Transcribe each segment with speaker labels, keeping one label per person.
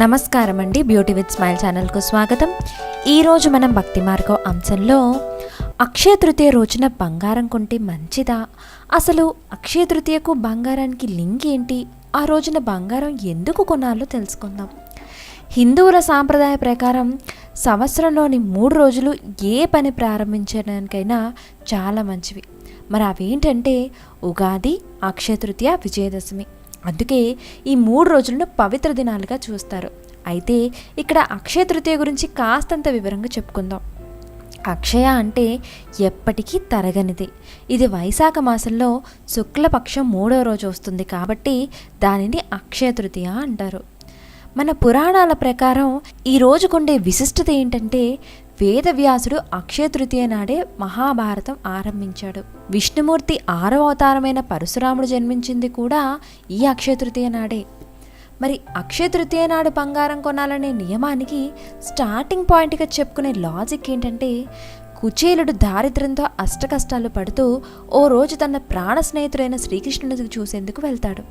Speaker 1: నమస్కారం అండి beauty with smile ఛానల్కు స్వాగతం. ఈరోజు మనం భక్తి మార్గం అంశంలో అక్షయ తృతీయ రోజున బంగారం కొంటే మంచిదా? అసలు అక్షయ తృతీయకు బంగారానికి లింక్ ఏంటి? ఆ రోజున బంగారం ఎందుకు కొనాలో తెలుసుకుందాం. హిందువుల సాంప్రదాయ ప్రకారం సంవత్సరంలోని మూడు రోజులు ఏ పని ప్రారంభించడానికైనా చాలా మంచివి. మరి అవేంటంటే ఉగాది అక్షయ తృతీయ విజయదశమి. అందుకే ఈ మూడు రోజులను పవిత్ర దినాలుగా చూస్తారు. అయితే ఇక్కడ అక్షయ తృతీయ గురించి కాస్తంత వివరంగా చెప్పుకుందాం. అక్షయ అంటే ఎప్పటికీ తరగనిది. ఇది వైశాఖ మాసంలో శుక్లపక్షం మూడో రోజు వస్తుంది కాబట్టి దానిని అక్షయ తృతీయ అంటారు. మన పురాణాల ప్రకారం ఈ రోజుకుండే విశిష్టత ఏంటంటే వేదవ్యాసుడు అక్షయ తృతీయ నాడే మహాభారతం ఆరంభించాడు. విష్ణుమూర్తి ఆరవ అవతారమైన పరశురాముడు జన్మించింది కూడా ఈ అక్షయ తృతీయ నాడే. మరి అక్షయ తృతీయ నాడు బంగారం కొనాలనే నియమానికి స్టార్టింగ్ పాయింట్గా చెప్పుకునే లాజిక్ ఏంటంటే కుచేలుడు దారిద్ర్యంతో అష్టకష్టాలు పడుతూ ఓ రోజు తన ప్రాణ స్నేహితుడైన శ్రీకృష్ణుడికి చూసేందుకు వెళ్తాడు.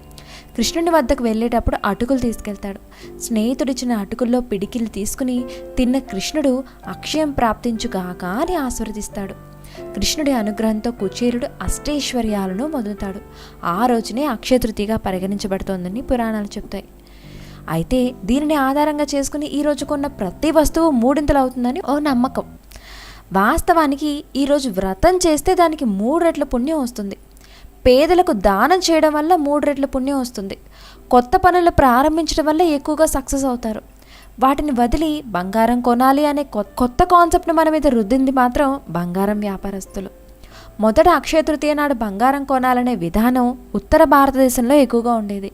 Speaker 1: కృష్ణుని వద్దకు వెళ్ళేటప్పుడు అటుకులు తీసుకెళ్తాడు. స్నేహితుడిచ్చిన అటుకుల్లో పిడికిలు తీసుకుని తిన్న కృష్ణుడు అక్షయం ప్రాప్తించుగాక అని ఆశీర్వదిస్తాడు. కృష్ణుడి అనుగ్రహంతో కుచేరుడు అష్టైశ్వర్యాలను మొదలుతాడు. ఆ రోజునే అక్షయతృతిగా పరిగణించబడుతోందని పురాణాలు చెప్తాయి. అయితే దీనిని ఆధారంగా చేసుకుని ఈ రోజుకున్న ప్రతి వస్తువు మూడింతలు అవుతుందని ఓ నమ్మకం. వాస్తవానికి ఈరోజు వ్రతం చేస్తే దానికి మూడు రెట్ల పుణ్యం వస్తుంది. పేదలకు దానం చేయడం వల్ల మూడు రెట్ల పుణ్యం వస్తుంది. కొత్త పనులు ప్రారంభించడం వల్ల ఎక్కువగా సక్సెస్ అవుతారు. వాటిని వదిలి బంగారం కొనాలి అనే కొత్త కాన్సెప్ట్ను మన మీద రుద్దింది మాత్రం బంగారం వ్యాపారస్తులు. మొదట అక్షయ తృతీయ నాడు బంగారం కొనాలనే విధానం ఉత్తర భారతదేశంలో ఎక్కువగా ఉండేది.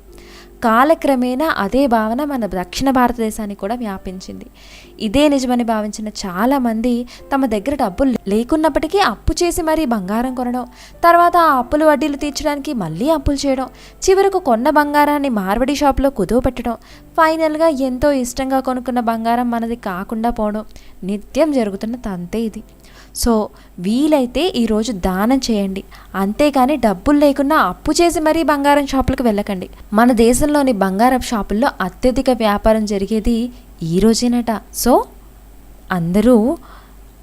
Speaker 1: కాలక్రమేణా అదే భావన మన దక్షిణ భారతదేశానికి కూడా వ్యాపించింది. ఇదే నిజమని భావించిన చాలామంది తమ దగ్గర డబ్బులు లేకున్నప్పటికీ అప్పు చేసి మరీ బంగారం కొనడం తర్వాత ఆ అప్పులు వడ్డీలు తీర్చడానికి మళ్ళీ అప్పులు చేయడం చివరకు కొన్న బంగారాన్ని మార్వడి షాప్లో కుదువ పెట్టడం ఫైనల్గా ఎంతో ఇష్టంగా కొనుక్కున్న బంగారం మనది కాకుండా పోవడం నిత్యం జరుగుతున్న తంతే ఇది. సో వీలైతే ఈరోజు దానం చేయండి. అంతేకాని డబ్బులు లేకున్నా అప్పు చేసి మరీ బంగారం షాపులకు వెళ్ళకండి. మన దేశంలో దేశంలోని బంగారం షాపుల్లో అత్యధిక వ్యాపారం జరిగేది ఈ రోజేనట. సో అందరూ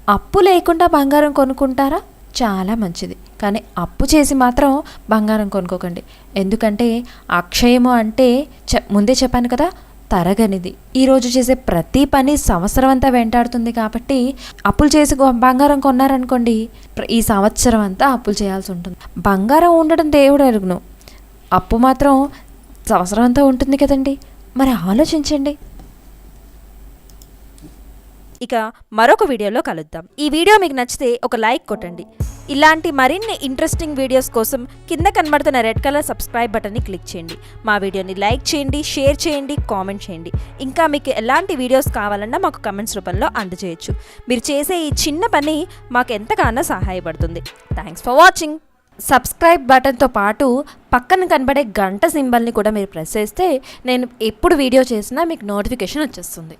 Speaker 1: అప్పు లేకుండా బంగారం కొనుక్కుంటారా? చాలా మంచిది. కానీ అప్పు చేసి మాత్రం బంగారం కొనుక్కోకండి. ఎందుకంటే అక్షయము అంటే చె ముందే చెప్పాను కదా తరగనిది. ఈరోజు చేసే ప్రతి పని సంవత్సరం అంతా వెంటాడుతుంది కాబట్టి అప్పులు చేసి బంగారం కొన్నారనుకోండి ప్ర- ఈ సంవత్సరం అంతా అప్పులు చేయాల్సి ఉంటుంది. బంగారం ఉండడం దేవుడు అరుగును అప్పు మాత్రం సంవత్సరం అంతా ఉంటుంది కదండి. మరి ఆలోచించండి.
Speaker 2: ఇక మరొక వీడియోలో కలుద్దాం. ఈ వీడియో మీకు నచ్చితే ఒక లైక్ కొట్టండి. ఇలాంటి మరిన్ని ఇంట్రెస్టింగ్ వీడియోస్ కోసం కింద కనబడుతున్న రెడ్ కలర్ సబ్స్క్రైబ్ బటన్ని క్లిక్ చేయండి. మా వీడియోని లైక్ చేయండి షేర్ చేయండి కామెంట్ చేయండి. ఇంకా మీకు ఎలాంటి వీడియోస్ కావాలన్నా మాకు కమెంట్స్ రూపంలో అందజేయచ్చు. మీరు చేసే ఈ చిన్న పని మాకు ఎంతగానో సహాయపడుతుంది. Thanks for watching.
Speaker 1: సబ్స్క్రైబ్ బటన్తో పాటు పక్కన కనబడే గంట సింబల్ని కూడా మీరు ప్రెస్ చేస్తే నేను ఎప్పుడు వీడియో చేసినా మీకు నోటిఫికేషన్ వచ్చేస్తుంది.